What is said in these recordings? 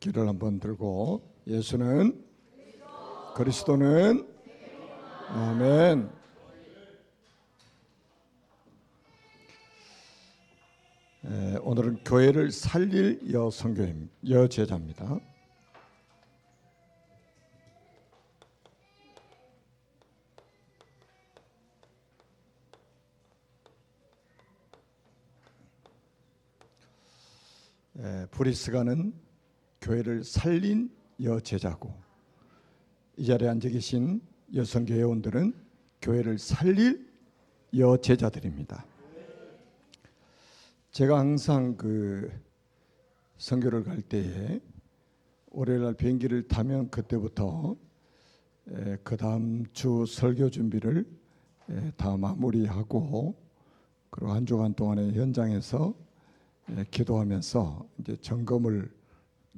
국기를 한번 들고 예수는 그리스도는 아멘. 에, 오늘은 교회를 살릴 여성교임 여제자입니다. 에, 브리스가는 교회를 살린 여제자고 이 자리에 앉아 계신 여성교회원들은 교회를 살릴 여제자들입니다. 제가 항상 그 선교를 갈 때에 월요일 날 비행기를 타면 그때부터 그 다음 주 설교 준비를 에, 다 마무리하고 그리고 한 주간 동안에 현장에서 에, 기도하면서 이제 점검을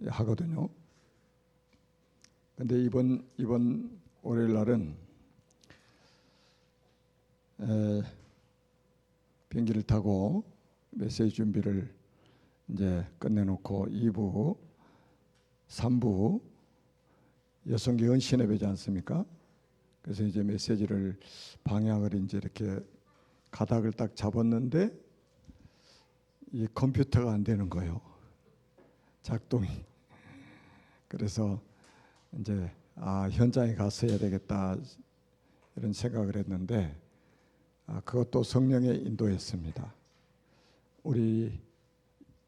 하거든요. 근데 이번 이번 월요일 날은 에, 비행기를 타고 메시지 준비를 이제 끝내놓고 2부, 3부 여성계 은신에 뵈지 않습니까? 그래서 이제 메시지를 방향을 이제 이렇게 가닥을 딱 잡았는데 이 컴퓨터가 안 되는 거예요. 작동이. 그래서 이제 아 현장에 가서 해야 되겠다 이런 생각을 했는데 아, 그것도 성령의 인도였습니다. 우리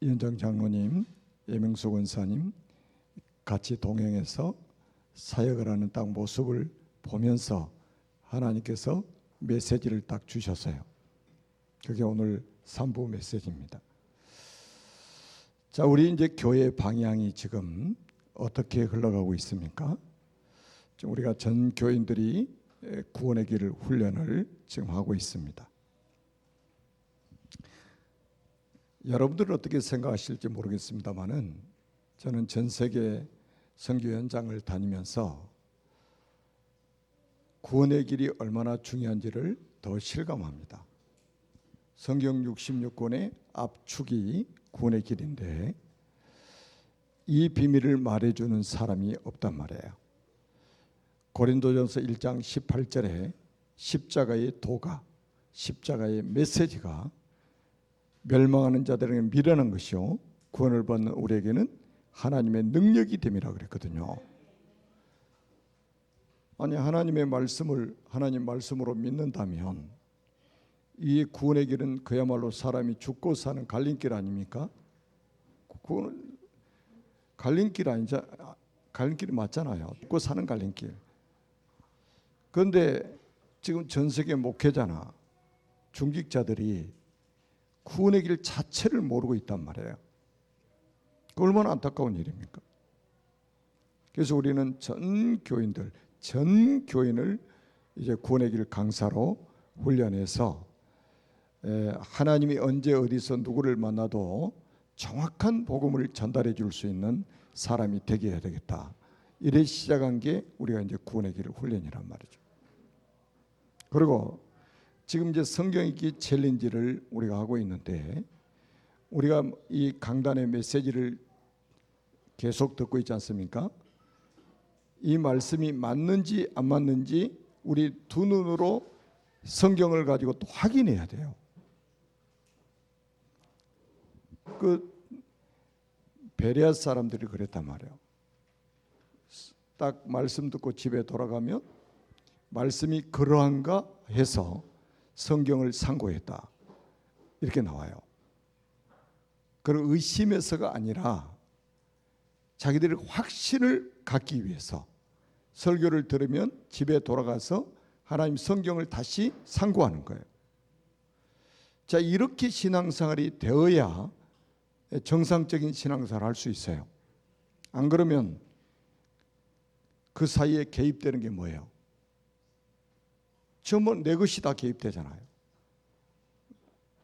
이현정 장로님, 예명수 권사님 같이 동행해서 사역을 하는 딱 모습을 보면서 하나님께서 메시지를 딱 주셨어요. 그게 오늘 3부 메시지입니다. 자, 우리 이제 교회 방향이 지금 어떻게 흘러가고 있습니까? 지금 우리가 전 교인들이 구원의 길을 훈련을 지금 하고 있습니다. 여러분들은 어떻게 생각하실지 모르겠습니다만은 저는 전 세계 선교 현장을 다니면서 구원의 길이 얼마나 중요한지를 더 실감합니다. 성경 66권의 압축이 구원의 길인데 이 비밀을 말해주는 사람이 없단 말이에요. 고린도전서 1장 18절에 십자가의 도가 십자가의 메시지가 멸망하는 자들에게 미련한 것이요 구원을 받는 우리에게는 하나님의 능력이 됨이라 그랬거든요. 아니 하나님의 말씀을 하나님 말씀으로 믿는다면 이 구원의 길은 그야말로 사람이 죽고 사는 갈림길 아닙니까? 그거는 갈림길 아니자 갈림길이 맞잖아요. 죽고 사는 갈림길. 그런데 지금 전 세계 목회자나 중직자들이 구원의 길 자체를 모르고 있단 말이에요. 그 얼마나 안타까운 일입니까? 그래서 우리는 전 교인들, 전 교인을 이제 구원의 길 강사로 훈련해서 하나님이 언제 어디서 누구를 만나도 정확한 복음을 전달해 줄 수 있는 사람이 되게 해야 되겠다. 이래 시작한 게 우리가 이제 구원의 길 훈련이란 말이죠. 그리고 지금 이제 성경 읽기 챌린지를 우리가 하고 있는데 우리가 이 강단의 메시지를 계속 듣고 있지 않습니까? 이 말씀이 맞는지 안 맞는지 우리 두 눈으로 성경을 가지고 또 확인해야 돼요. 그 베레아 사람들이 그랬단 말이에요. 딱 말씀 듣고 집에 돌아가면 말씀이 그러한가 해서 성경을 상고했다. 이렇게 나와요. 그런 의심에서가 아니라 자기들이 확신을 갖기 위해서 설교를 들으면 집에 돌아가서 하나님 성경을 다시 상고하는 거예요. 자, 이렇게 신앙생활이 되어야 정상적인 신앙생활을 할수 있어요. 안 그러면 그 사이에 개입되는 게 뭐예요? 전부 내 것이 다 개입되잖아요.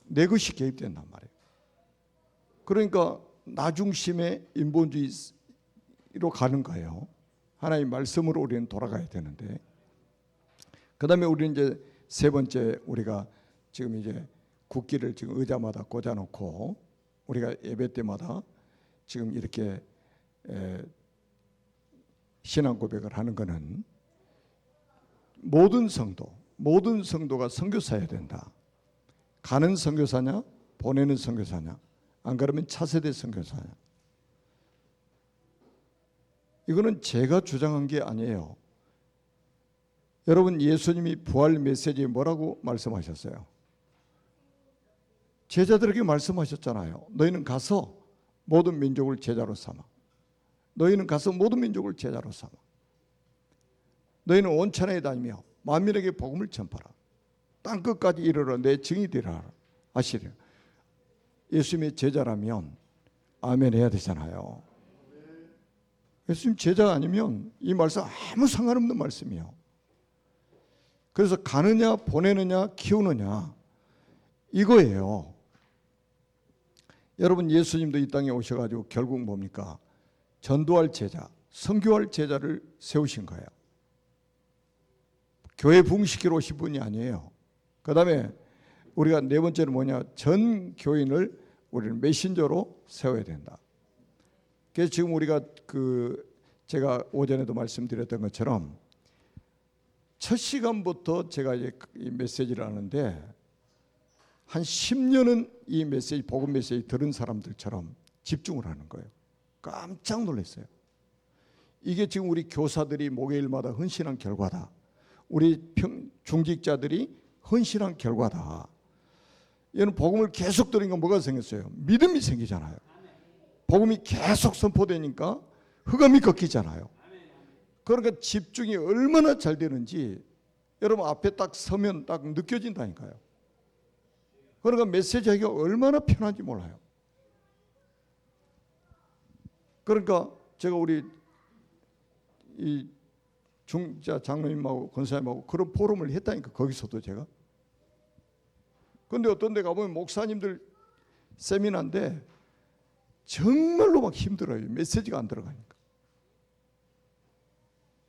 내 것이 개입된단 말이에요. 그러니까 나 중심의 인본주의로 가는 거예요. 하나님 말씀으로 우리는 돌아가야 되는데 그 다음에 우리는 이제 세 번째 우리가 지금 이제 국기를 지금 의자마다 꽂아놓고 우리가 예배 때마다 지금 이렇게 에, 신앙 고백을 하는 것은 모든 성도, 모든 성도가 선교사여야 된다. 가는 선교사냐, 보내는 선교사냐, 안 그러면 차세대 선교사냐. 이거는 제가 주장한 게 아니에요. 여러분 예수님이 부활 메시지에 뭐라고 말씀하셨어요? 제자들에게 말씀하셨잖아요. 너희는 가서 모든 민족을 제자로 삼아. 너희는 가서 모든 민족을 제자로 삼아. 너희는 온 천하에 다니며 만민에게 복음을 전파라. 땅 끝까지 이르러 내 증이 되라 하시려. 예수님의 제자라면 아멘 해야 되잖아요. 예수님 제자 아니면 이 말씀 아무 상관없는 말씀이에요. 그래서 가느냐 보내느냐 키우느냐 이거예요. 여러분 예수님도 이 땅에 오셔가지고 결국 뭡니까? 전도할 제자, 선교할 제자를 세우신 거예요. 교회 붕시키러 오신 분이 아니에요. 그 다음에 우리가 네 번째는 뭐냐? 전 교인을 우리는 메신저로 세워야 된다. 그래서 지금 우리가 그 제가 오전에도 말씀드렸던 것처럼 첫 시간부터 제가 이 메시지를 하는데 한 10년은 이 메시지 복음 메시지 들은 사람들처럼 집중을 하는 거예요. 깜짝 놀랐어요. 이게 지금 우리 교사들이 목요일마다 헌신한 결과다. 우리 평, 중직자들이 헌신한 결과다. 얘는 복음을 계속 들으니까 뭐가 생겼어요? 믿음이 생기잖아요. 복음이 계속 선포되니까 흑암이 꺾이잖아요. 그러니까 집중이 얼마나 잘 되는지 여러분 앞에 딱 서면 딱 느껴진다니까요. 그러니까 메시지 하기가 얼마나 편한지 몰라요. 그러니까 제가 우리 이 중자 장로님하고 권사님하고 그런 포럼을 했다니까 거기서도 제가. 근데 어떤 데 가보면 목사님들 세미나인데 정말로 막 힘들어요. 메시지가 안 들어가니까.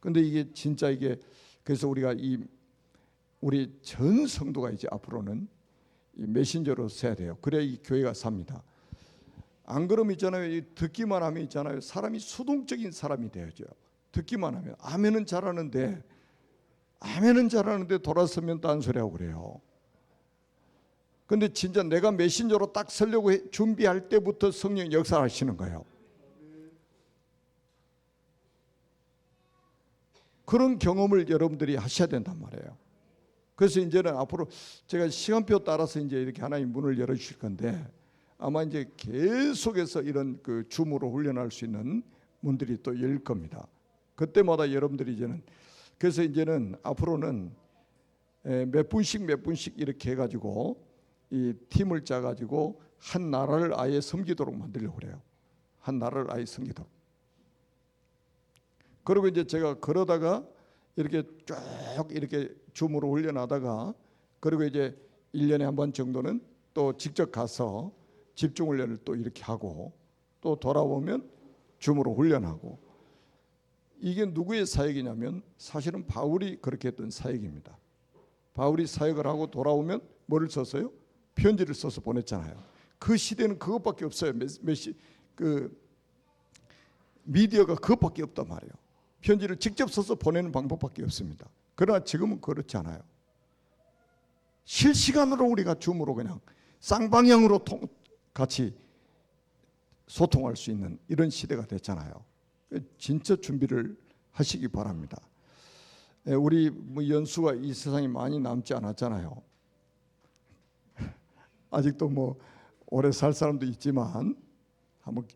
근데 이게 진짜 이게 그래서 우리가 이 우리 전 성도가 이제 앞으로는 이 메신저로 써야 돼요. 그래야 이 교회가 삽니다. 안 그러면 있잖아요. 이 듣기만 하면 있잖아요. 사람이 수동적인 사람이 되어져요. 듣기만 하면 아멘은 잘하는데 아멘은 잘하는데 돌아서면 딴소리하고 그래요. 근데 진짜 내가 메신저로 딱 쓰려고 해- 준비할 때부터 성령 역사하시는 거예요. 그런 경험을 여러분들이 하셔야 된단 말이에요. 그래서 이제는 앞으로 제가 시간표 따라서 이제 이렇게 하나님 문을 열어 주실 건데 아마 이제 계속해서 이런 그 줌으로 훈련할 수 있는 문들이 또 열릴 겁니다. 그때마다 여러분들이 이제는 그래서 이제는 앞으로는 에, 몇 분씩 몇 분씩 이렇게 해가지고 이 팀을 짜가지고 한 나라를 아예 섬기도록 만들려고 그래요. 한 나라를 아예 섬기도록. 그리고 이제 제가 그러다가 이렇게 쭉 이렇게 줌으로 훈련하다가 그리고 이제 1년에 한 번 정도는 또 직접 가서 집중 훈련을 또 이렇게 하고 또 돌아오면 줌으로 훈련하고 이게 누구의 사역이냐면 사실은 바울이 그렇게 했던 사역입니다. 바울이 사역을 하고 돌아오면 뭐를 썼어요? 편지를 써서 보냈잖아요. 그 시대는 그것밖에 없어요. 몇시 그 미디어가 그것밖에 없단 말이에요. 편지를 직접 써서 보내는 방법밖에 없습니다. 그러나 지금은 그렇지 않아요. 실시간으로 우리가 줌으로 그냥 쌍방향으로 통, 같이 소통할 수 있는 이런 시대가 됐잖아요. 진짜 준비를 하시기 바랍니다. 예, 우리 뭐 연수가 이 세상에 많이 남지 않았잖아요. 아직도 뭐 오래 살 사람도 있지만 한번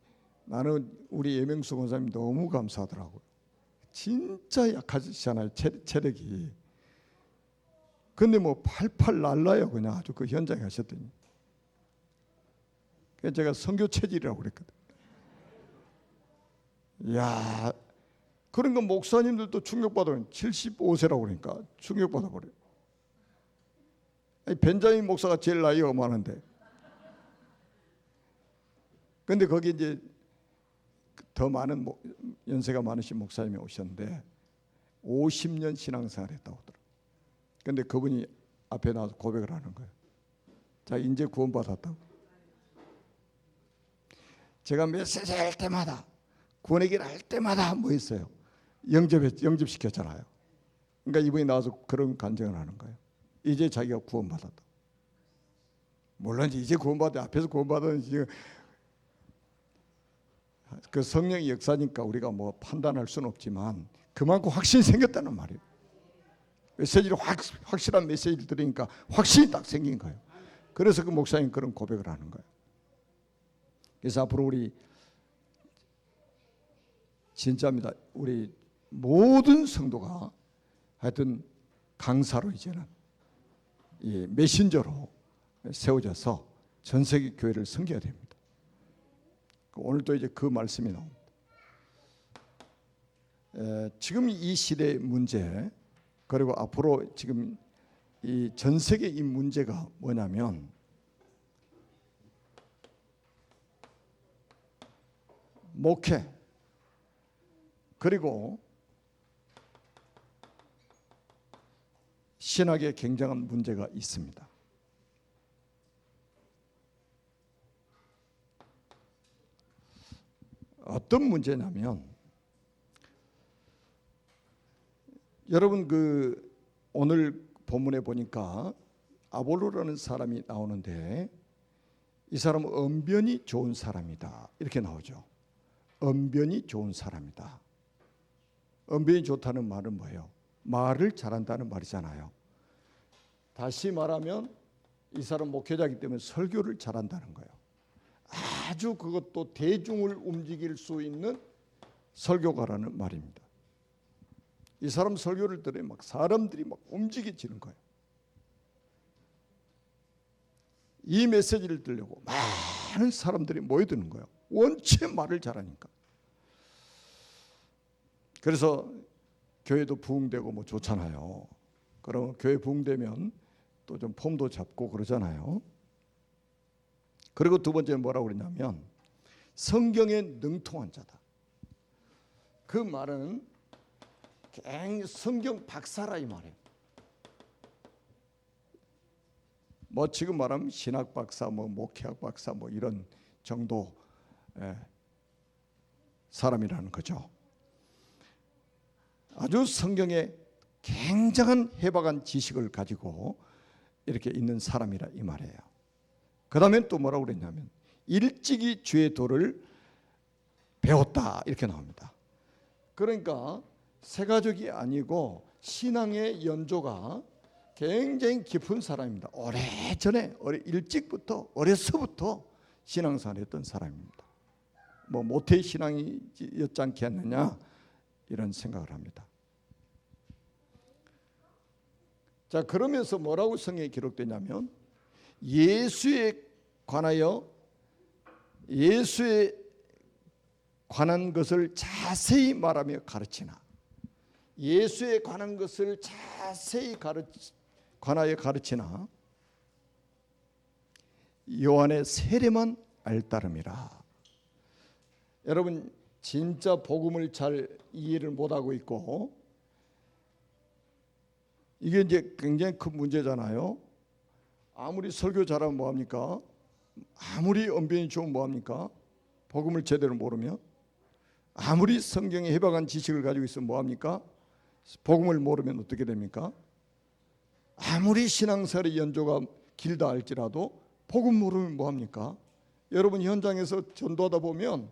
나는 우리 예명수 권사님 너무 감사하더라고요. 진짜 약하시잖아요 체- 체력이. 근데 뭐 팔팔 날라요 그냥 아주 그 현장에 가셨더니. 그래서 제가 선교 체질이라고 그랬거든. 야 그런 거 목사님들도 충격받아요. 75세라고 그러니까 충격받아. 아니, 벤자민 목사가 제일 나이가 많은데. 근데 거기 이제 더 많은 목- 연세가 많으신 목사님이 오셨는데 50년 신앙생활 했다고 하더라고요. 근데 그분이 앞에 나와서 고백을 하는 거예요. 자, 이제 구원받았다고. 제가 메시지 할 때마다 구원의 길 할 때마다 뭐 했어요? 영접했 영접시켰잖아요. 그러니까 이번에 나와서 그런 간증을 하는 거예요. 이제 자기가 구원받았다. 물론 이제 구원받아 앞에서 구원받은 지금 그 성령의 역사니까 우리가 뭐 판단할 수는 없지만 그만큼 확신이 생겼다는 말이에요. 메시지를 확, 확실한 메시지를 들으니까 확신이 딱 생긴 거예요. 그래서 그 목사님 그런 고백을 하는 거예요. 그래서 앞으로 우리 진짜입니다. 우리 모든 성도가 하여튼 강사로 이제는 이 메신저로 세워져서 전 세계 교회를 섬겨야 됩니다. 오늘도 이제 그 말씀이 나옵니다. 에, 지금 이 시대의 문제 그리고 앞으로 지금 이 전 세계 이 문제가 뭐냐면 목회 그리고 신학에 굉장한 문제가 있습니다. 어떤 문제냐면 여러분 그 오늘 본문에 보니까 아볼로라는 사람이 나오는데 이 사람은 언변이 좋은 사람이다 이렇게 나오죠. 언변이 좋은 사람이다. 언변이 좋다는 말은 뭐예요? 말을 잘한다는 말이잖아요. 다시 말하면 이 사람 목회자이기 때문에 설교를 잘한다는 거예요. 아주 그것도 대중을 움직일 수 있는 설교가라는 말입니다. 이 사람 설교를 들으면 막 사람들이 막 움직여지는 거예요. 이 메시지를 들려고 많은 사람들이 모여드는 거예요. 원체 말을 잘하니까. 그래서 교회도 부흥되고 뭐 좋잖아요. 그럼 교회 부흥되면 또 좀 폼도 잡고 그러잖아요. 그리고 두 번째 뭐라고 그러냐면 성경에 능통한 자다. 그 말은 성경 박사라 이 말이에요. 뭐 지금 말하면 신학 박사, 뭐 목회학 박사, 뭐 이런 정도 의 사람이라는 거죠. 아주 성경에 굉장한 해박한 지식을 가지고 이렇게 있는 사람이라 이 말이에요. 그 다음에 또 뭐라고 그랬냐면 일찍이 주의 도를 배웠다 이렇게 나옵니다. 그러니까 세가족이 아니고 신앙의 연조가 굉장히 깊은 사람입니다. 오래전에 오래 일찍부터 어려서부터 신앙생활 했던 사람입니다. 뭐 모태 신앙이었지 않겠느냐 이런 생각을 합니다. 자 그러면서 뭐라고 성경에 기록되냐면 예수에 관하여 예수에 관한 것을 자세히 말하며 가르치나. 예수에 관한 것을 자세히 가르치, 관하여 가르치나. 요한의 세례만 알따름이라. 여러분 진짜 복음을 잘 이해를 못하고 있고 이게 이제 굉장히 큰 문제잖아요. 아무리 설교 잘하면 뭐합니까? 아무리 언변이 좋으면 뭐합니까? 복음을 제대로 모르면 아무리 성경에 해박한 지식을 가지고 있으면 뭐합니까? 복음을 모르면 어떻게 됩니까? 아무리 신앙생활의 연조가 길다 할지라도 복음 모르면 뭐합니까? 여러분 현장에서 전도하다 보면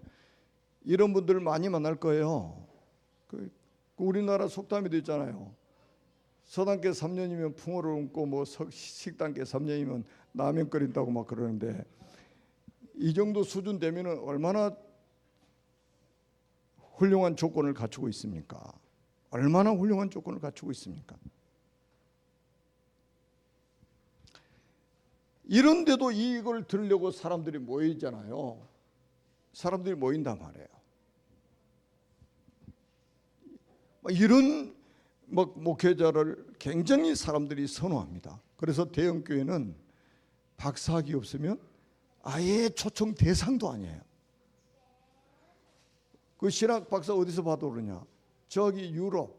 이런 분들 많이 만날 거예요. 그 우리나라 속담에도 있잖아요. 서당계 3년이면 풍어를 얹고 뭐 식당계 3년이면 라면 끓인다고 막 그러는데 이 정도 수준 되면은 얼마나 훌륭한 조건을 갖추고 있습니까? 얼마나 훌륭한 조건을 갖추고 있습니까? 이런데도 이걸 들으려고 사람들이 모이잖아요. 사람들이 모인단 말이에요. 이런 뭐 목회자를 굉장히 사람들이 선호합니다. 그래서 대형 교회는 박사학위 없으면 아예 초청 대상도 아니에요. 그 신학 박사 어디서 봐도 그러냐? 저기 유럽,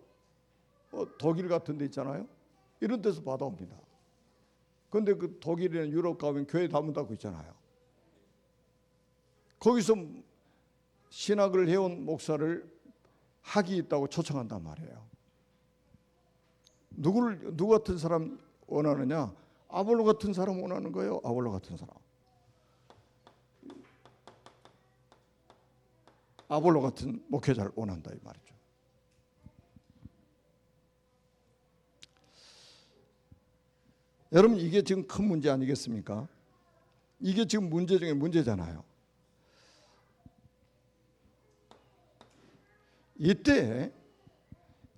어, 독일 같은 데 있잖아요. 이런 데서 받아옵니다. 근데 그 독일이나 유럽 가면 교회 다문다고 있잖아요. 거기서 신학을 해온 목사를 학이 있다고 초청한단 말이에요. 누구를 누구 같은 사람 원하느냐? 아볼로 같은 사람 원하는 거예요. 아볼로 같은 사람. 아볼로 같은 목회자를 원한다 이 말이죠. 여러분 이게 지금 큰 문제 아니겠습니까? 이게 지금 문제 중에 문제잖아요. 이때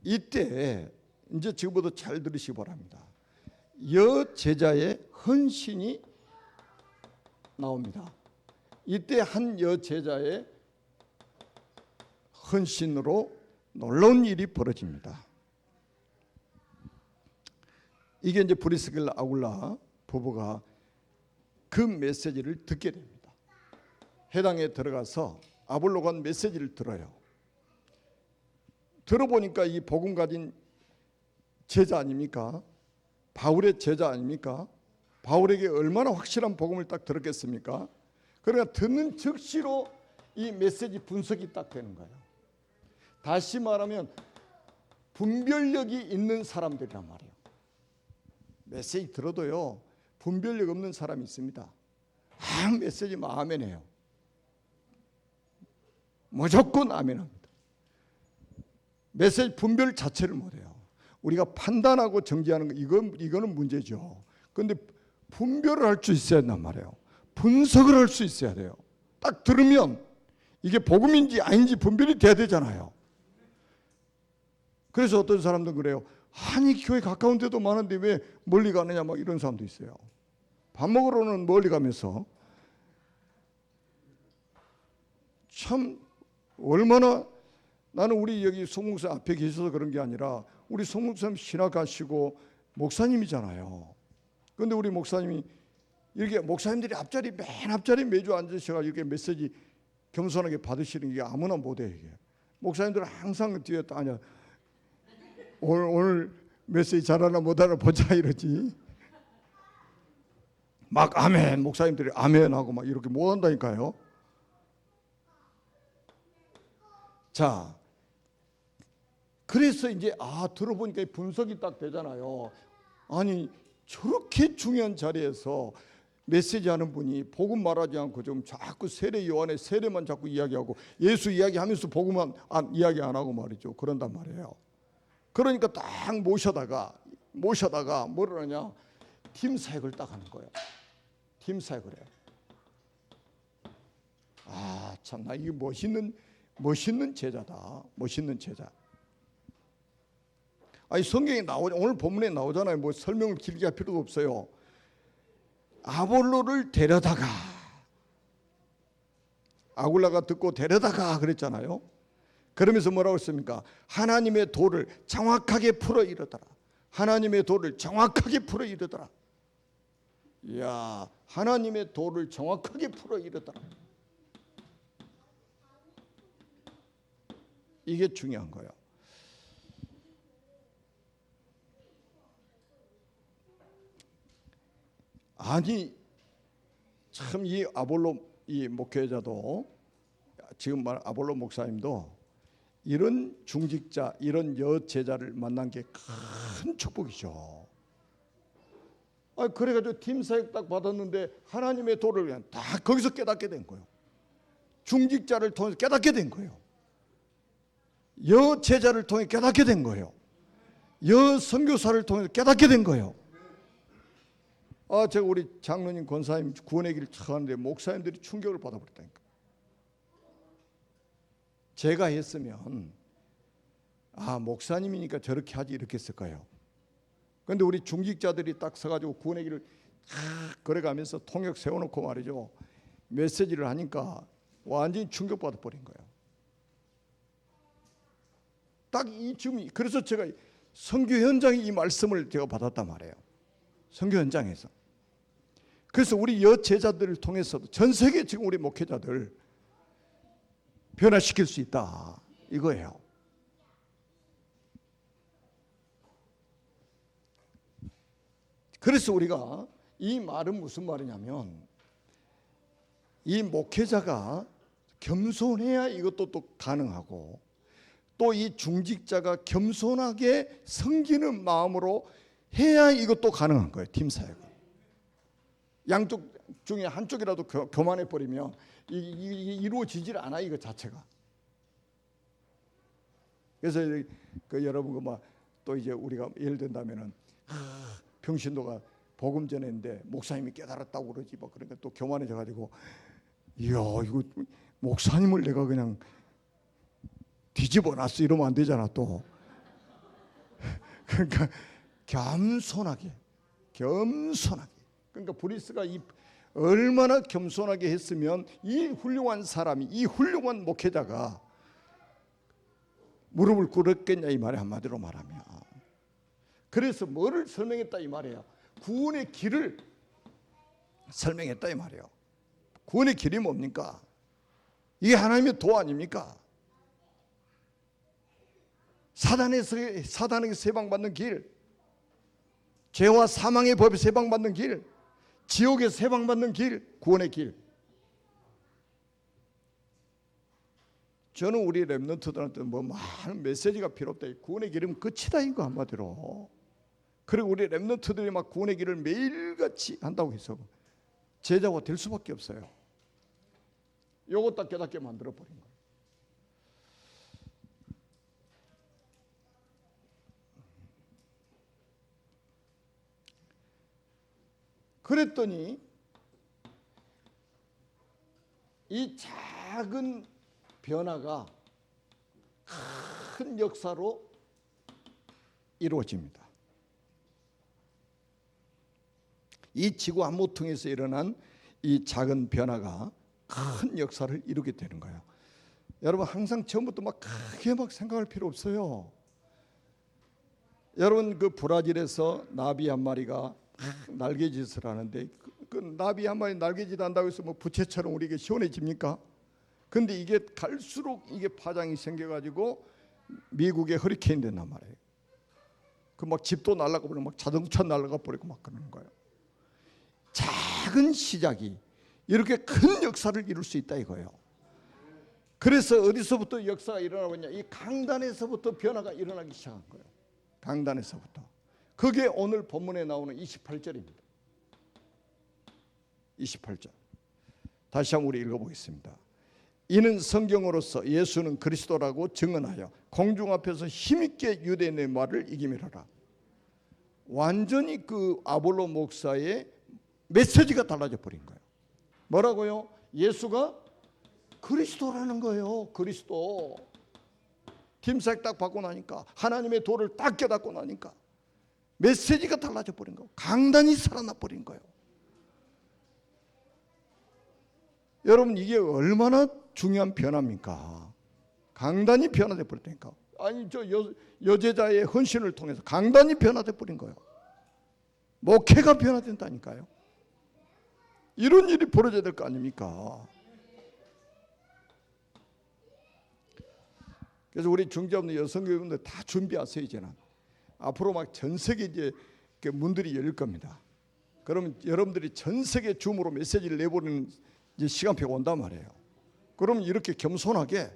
이때 이제 지금부터 잘 들으시기 바랍니다. 여 제자의 헌신이 나옵니다. 이때 한 여 제자의 헌신으로 놀라운 일이 벌어집니다. 이게 이제 브리스길라 아굴라 부부가 그 메시지를 듣게 됩니다. 해당에 들어가서 아볼로간 메시지를 들어요. 들어보니까 이 복음 가진 제자 아닙니까? 바울의 제자 아닙니까? 바울에게 얼마나 확실한 복음을 딱 들었겠습니까? 그러니까 듣는 즉시로 이 메시지 분석이 딱 되는 거예요. 다시 말하면 분별력이 있는 사람들이란 말이에요. 메시지 들어도요 분별력 없는 사람이 있습니다. 아 메시지만 아멘해요. 무조건 아멘합니다. 메시지 분별 자체를 못해요. 우리가 판단하고 정지하는 거 이건 이거는 문제죠. 그런데 분별을 할 수 있어야 한단 말이에요. 분석을 할 수 있어야 돼요. 딱 들으면 이게 복음인지 아닌지 분별이 돼야 되잖아요. 그래서 어떤 사람들은 그래요. 아니 교회 가까운 데도 많은데 왜 멀리 가느냐 막 이런 사람도 있어요. 밥 먹으러는 멀리 가면서 참 얼마나 나는 우리 여기 송목사 앞에 계셔서 그런 게 아니라 우리 송목사님 신학가시고 목사님이잖아요. 그런데 우리 목사님이 이렇게 목사님들이 앞자리 맨 앞자리 매주 앉으셔가 이렇게 메시지 겸손하게 받으시는 게 아무나 못해 이게. 목사님들은 항상 뒤에 또 아니야 오늘 오늘 메시지 잘하나 못하나 보자 이러지. 막 아멘 목사님들이 아멘 하고 막 이렇게 못 한다니까요. 자, 그래서 이제 아 들어보니까 분석이 딱 되잖아요. 아니 저렇게 중요한 자리에서 메시지 하는 분이 복음 말하지 않고 좀 자꾸 세례 요한의 세례만 자꾸 이야기하고 예수 이야기하면서 복음만 안, 이야기 안 하고 말이죠. 그런단 말이에요. 그러니까 딱 모셔다가 모셔다가 뭐를 하냐 팀 사역을 딱 하는 거예요. 팀 사역을 해. 아 참나 이게 멋있는 멋있는 제자다. 멋있는 제자. 아니 성경에 나오 오늘 본문에 나오잖아요. 뭐 설명을 길게 할 필요도 없어요. 아볼로를 데려다가 아굴라가 듣고 데려다가 그랬잖아요. 그러면서 뭐라고 했습니까? 하나님의 도를 정확하게 풀어 이르더라. 하나님의 도를 정확하게 풀어 이르더라. 이야, 하나님의 도를 정확하게 풀어 이르더라. 이게 중요한 거예요. 아니 참 이 아볼로 이 목회자도 지금 말 아볼로 목사님도 이런 중직자 이런 여제자를 만난 게 큰 축복이죠. 아 그래가지고 팀 사역 딱 받았는데 하나님의 도를 위한 다 거기서 깨닫게 된 거예요. 중직자를 통해서 깨닫게 된 거예요. 여 제자를 통해 깨닫게 된 거예요. 여 선교사를 통해서 깨닫게 된 거예요. 아, 제가 우리 장로님 권사님 구원의 길을 찾았는데 목사님들이 충격을 받아버렸다니까. 제가 했으면 아 목사님이니까 저렇게 하지 이렇게 했을 거예요. 그런데 우리 중직자들이 딱 서가지고 구원의 길을 탁 걸어가면서 통역 세워놓고 말이죠. 메시지를 하니까 완전히 충격받아 버린 거예요. 딱이 지금 그래서 제가 선교 현장에 이 말씀을 제가 받았단 말이에요. 선교 현장에서. 그래서 우리 여 제자들을 통해서도 전 세계 지금 우리 목회자들 변화시킬 수 있다 이거예요. 그래서 우리가 이 말은 무슨 말이냐면 이 목회자가 겸손해야 이것도 또 가능하고 또 이 중직자가 겸손하게 섬기는 마음으로 해야 이것도 가능한 거예요. 팀 사역은. 양쪽 중에 한쪽이라도 교, 교만해 버리면 이루어지질 않아 이거 자체가. 그래서 그 여러분 그막또 이제 우리가 예를 든다면은 아, 병신도가 복음 전했는데 목사님이 깨달았다고 그러지 뭐 그러니까 또 교만해져 가지고 이야 이거 목사님을 내가 그냥 뒤집어 놨어. 이러면 안 되잖아 또. 그러니까 겸손하게 겸손하게 그러니까 브리스가 이 얼마나 겸손하게 했으면 이 훌륭한 사람이 이 훌륭한 목회자가 무릎을 꿇었겠냐 이 말이 한마디로 말하면. 그래서 뭐를 설명했다 이 말이에요. 구원의 길을 설명했다 이 말이에요. 구원의 길이 뭡니까? 이게 하나님의 도 아닙니까? 사단에서 사단에게 세방받는 길 죄와 사망의 법에 세방받는 길 지옥에 세방받는 길 구원의 길 저는 우리 랩런트들한테 뭐 많은 메시지가 필요 없다. 구원의 길은 끝이다 이거 한마디로. 그리고 우리 랩런트들이 막 구원의 길을 매일같이 한다고 해서 제자가 될 수밖에 없어요. 요것 딱 깨닫게 만들어 버린 거 그랬더니 이 작은 변화가 큰 역사로 이루어집니다. 이 지구 한 모퉁이에서 일어난 이 작은 변화가 큰 역사를 이루게 되는 거예요. 여러분 항상 처음부터 막 크게 막 생각할 필요 없어요. 여러분 그 브라질에서 나비 한 마리가 날개짓을 하는데 그, 그 나비 한 마리 날개짓 한다고 해서 뭐 부채처럼 우리에게 시원해집니까? 근데 이게 갈수록 이게 파장이 생겨가지고 미국에 허리케인 된단 말이에요. 그 막 집도 날아가 버리고 막 자동차 날아가 버리고 막 그러는 거예요. 작은 시작이 이렇게 큰 역사를 이룰 수 있다 이거예요. 그래서 어디서부터 역사가 일어나고 있냐? 이 강단에서부터 변화가 일어나기 시작한 거예요. 강단에서부터. 그게 오늘 본문에 나오는 28절입니다. 28절. 다시 한번 우리 읽어보겠습니다. 이는 성경으로서 예수는 그리스도라고 증언하여 공중 앞에서 힘있게 유대인의 말을 이기미로라. 완전히 그 아볼로 목사의 메시지가 달라져 버린 거예요. 뭐라고요? 예수가 그리스도라는 거예요. 그리스도. 팀색 딱 받고 나니까 하나님의 도를 딱 깨닫고 나니까 메시지가 달라져 버린 거예요. 강단이 살아나 버린 거예요. 여러분 이게 얼마나 중요한 변화입니까? 강단이 변화돼 버렸다니까. 아니 저 여, 여제자의 헌신을 통해서 강단이 변화돼 버린 거예요. 목회가 변화된다니까요. 이런 일이 벌어져야 될 거 아닙니까? 그래서 우리 중재업들 여성교육분들 다 준비하세요 이제는. 앞으로 막 전 세계 이제 문들이 열릴 겁니다. 그러면 여러분들이 전 세계 줌으로 메시지를 내보내는 시간표가 온단 말이에요. 그럼 이렇게 겸손하게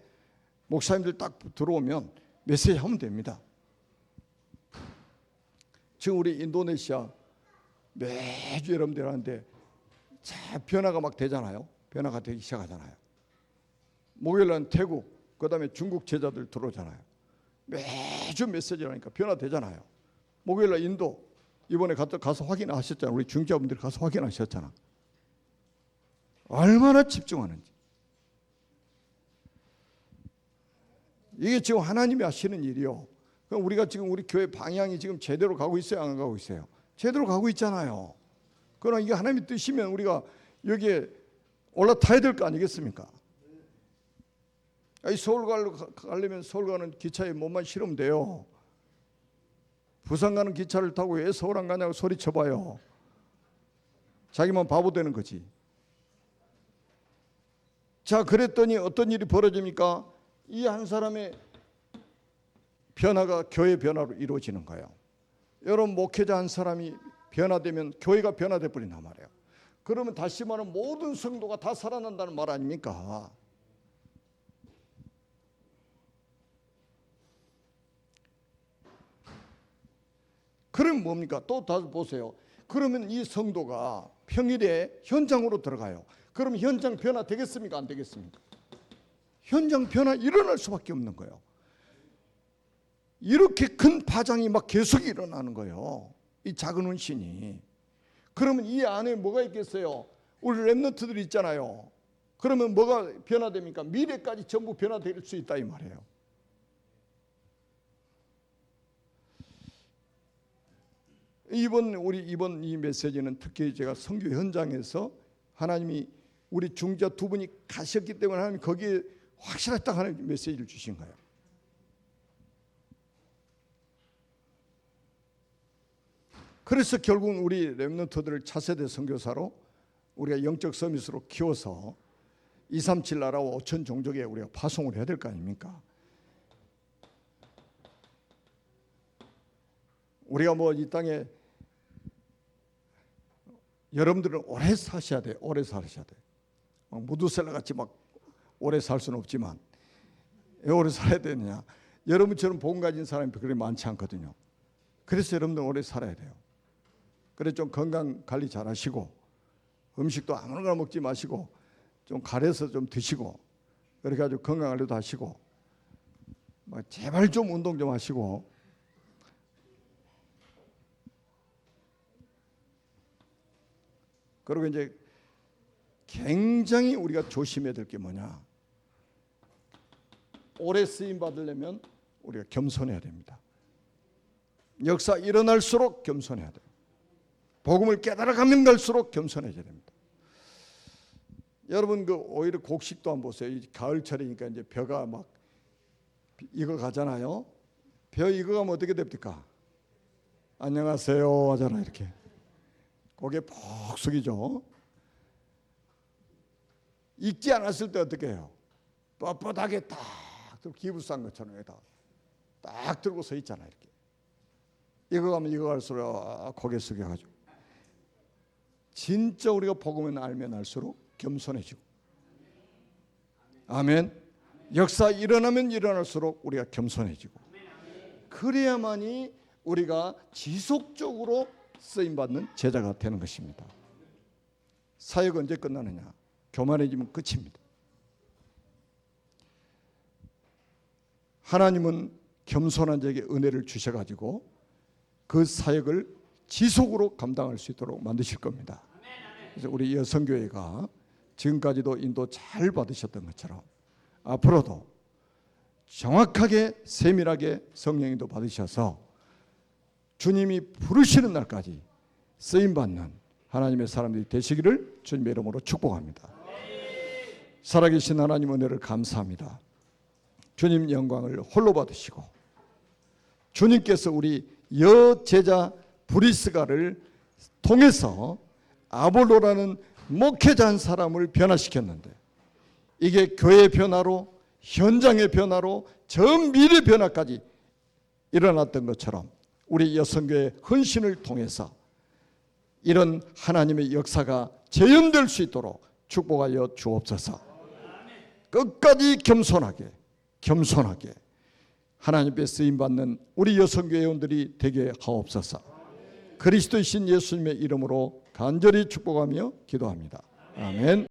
목사님들 딱 들어오면 메시지 하면 됩니다. 지금 우리 인도네시아 매주 여러분들 하는데 자 변화가 막 되잖아요. 변화가 되기 시작하잖아요. 목요일날 태국, 그 다음에 중국 제자들 들어오잖아요. 매주 메시지라니까 변화되잖아요. 목요일 날 인도 이번에 가서, 확인하셨잖아요. 우리 중자분들 가서 확인하셨잖아. 얼마나 집중하는지. 이게 지금 하나님이 하시는 일이요. 그럼 우리가 지금 우리 교회 방향이 지금 제대로 가고 있어요, 안 가고 있어요? 제대로 가고 있잖아요. 그러나 이게 하나님의 뜻이면 우리가 여기에 올라타야 될 거 아니겠습니까? 서울 가려면 서울 가는 기차에 몸만 실으면 돼요. 부산 가는 기차를 타고 왜 서울 안 가냐고 소리쳐봐요. 자기만 바보 되는 거지. 자, 그랬더니 어떤 일이 벌어집니까? 이 한 사람의 변화가 교회 변화로 이루어지는 거예요. 여러분 목회자 한 사람이 변화되면 교회가 변화돼 버린단 말이에요. 그러면 다시 말하면 모든 성도가 다 살아난다는 말 아닙니까? 그럼 뭡니까? 또 다시 보세요. 그러면 이 성도가 평일에 현장으로 들어가요. 그럼 현장 변화 되겠습니까? 안 되겠습니까? 현장 변화 일어날 수밖에 없는 거예요. 이렇게 큰 파장이 막 계속 일어나는 거예요. 이 작은 운신이. 그러면 이 안에 뭐가 있겠어요? 우리 랩너트들 있잖아요. 그러면 뭐가 변화됩니까? 미래까지 전부 변화될 수 있다 이 말이에요. 이번 우리 이번 이 메시지는 특히 제가 선교 현장에서 하나님이 우리 중자 두 분이 가셨기 때문에 하나님 거기에 확실하게 딱 하나님 메시지를 주신 거예요. 그래서 결국은 우리 렘넌트들을 차세대 선교사로 우리가 영적 서밋으로 키워서 237 나라와 5천 종족에 우리가 파송을 해야 될 거 아닙니까? 우리가 뭐 이 땅에 여러분들은 오래 사셔야 돼. 오래 사셔야 돼. 막 무두셀라 같이 막 오래 살 수는 없지만 왜 오래 살아야 되느냐? 여러분처럼 복 가진 사람이 그렇게 많지 않거든요. 그래서 여러분들 오래 살아야 돼요. 그래 좀 건강 관리 잘 하시고 음식도 아무거나 먹지 마시고 좀 가려서 좀 드시고 그렇게 아주 건강 관리도 하시고 뭐 제발 좀 운동 좀 하시고 그리고 이제 굉장히 우리가 조심해야 될 게 뭐냐 오래 쓰임 받으려면 우리가 겸손해야 됩니다. 역사 일어날수록 겸손해야 돼요. 복음을 깨달아 가면 갈수록 겸손해져야 됩니다. 여러분 그 오히려 곡식도 한번 보세요. 이 가을철이니까 이제 벼가 막 익어 가잖아요. 벼 가면 어떻게 됩니까? 안녕하세요 하잖아 이렇게. 고개 푹 숙이죠. 익지 않았을 때 어떻게 해요? 뻣뻣하게 딱 들고 기부싼 것처럼 여기다 딱 들고 서 있잖아 이렇게. 이거 가면 이거 갈수록 고개 숙여가지고 진짜 우리가 복음을 알면 알수록 겸손해지고 아멘 역사 일어나면 일어날수록 우리가 겸손해지고 그래야만이 우리가 지속적으로 쓰임 받는 제자가 되는 것입니다. 사역 언제 끝나느냐? 교만해지면 끝입니다. 하나님은 겸손한 자에게 은혜를 주셔가지고 그 사역을 지속으로 감당할 수 있도록 만드실 겁니다. 그래서 우리 여성교회가 지금까지도 인도 잘 받으셨던 것처럼 앞으로도 정확하게 세밀하게 성령인도 받으셔서 주님이 부르시는 날까지 쓰임 받는 하나님의 사람들이 되시기를 주님의 이름으로 축복합니다. 살아계신 하나님 은혜를 감사합니다. 주님 영광을 홀로 받으시고 주님께서 우리 여제자 브리스가를 통해서 아볼로라는 목회자 한 사람을 변화시켰는데 이게 교회 변화로 현장의 변화로 전 미래 변화까지 일어났던 것처럼 우리 여성교회 헌신을 통해서 이런 하나님의 역사가 재현될 수 있도록 축복하여 주옵소서. 끝까지 겸손하게 겸손하게 하나님께 쓰임 받는 우리 여성교회 원들이 되게 하옵소서. 그리스도이신 예수님의 이름으로 간절히 축복하며 기도합니다. 아멘.